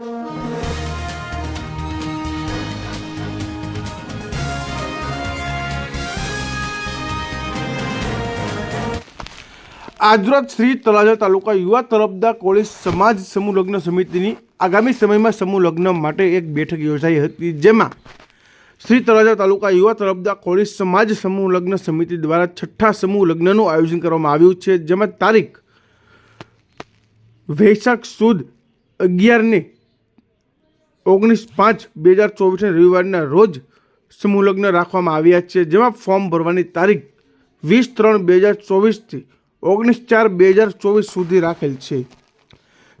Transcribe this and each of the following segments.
આજરોજ શ્રી તળાજા તાલુકા યુવા તરફદા કોળી સમાજ સમૂહ લગ્ન સમિતિની આગામી સમયમાં સમૂહ લગ્ન માટે એક બેઠક યોજાઈ હતી. જેમાં શ્રી તળાજા તાલુકા યુવા તરફદા કોળી સમાજ સમૂહ લગ્ન સમિતિ દ્વારા છઠ્ઠા સમૂહ લગ્નનું આયોજન કરવામાં આવ્યું છે. જેમાં તારીખ વૈશાખ સુદ અગિયારને ઓગણીસ પાંચ બે હજાર ચોવીસને રવિવારના રોજ સમૂહ રાખવામાં આવ્યા છે, જેમાં ફોર્મ ભરવાની તારીખ વીસ ત્રણ બે હજાર ચોવીસથી ઓગણીસ ચાર બે હજાર ચોવીસ સુધી રાખેલ છે.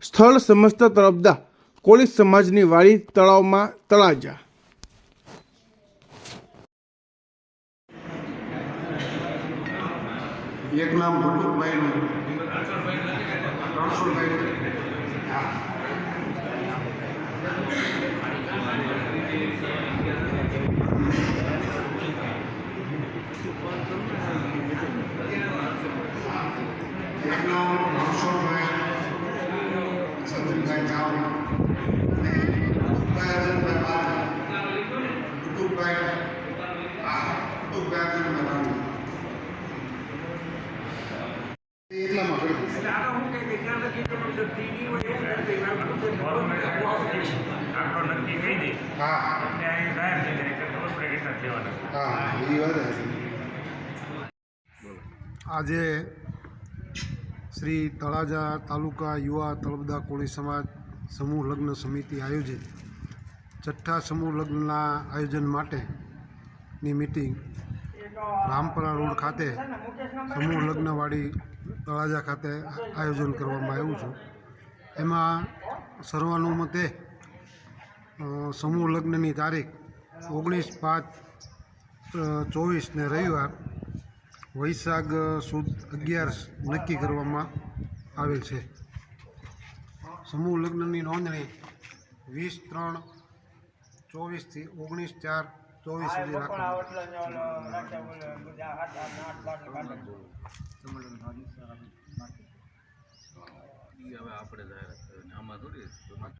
સ્થળ સમસ્ત તરફદા કોળી સમાજની વાડી તળાવમાં તળાજા. એક નામ ભટુકભાઈનું રણછોડભાઈ હા. નામ રણછોડભાઈ સદનભાઈ ચાવડા ભટુકભાઈ અર્જુનભાઈ બારી ભટુકભાઈ હા ભટુકભાઈ અર્જુનભાઈ બારી એટલામાં હા આજે શ્રી તળાજા તાલુકા યુવા તળપદા કોળી સમાજ સમૂહ લગ્ન સમિતિ આયોજિત. છઠ્ઠા સમૂહ લગ્નના આયોજન માટેની મિટિંગ રામપરા રોડ ખાતે સમૂહ લગ્નવાળી તળાજા ખાતે આયોજન કરવામાં આવ્યું છે. એમાં સર્વાનુમતે સમૂહ લગ્નની તારીખ ઓગણીસ પાંચ ચોવીસને રવિવાર વૈશાખ સુદ અગિયાર નક્કી કરવામાં આવેલ છે. સમૂહ લગ્નની નોંધણી વીસ ત્રણ ચોવીસથી ઓગણીસ ચાર ચોવીસ સુધી રાખવામાં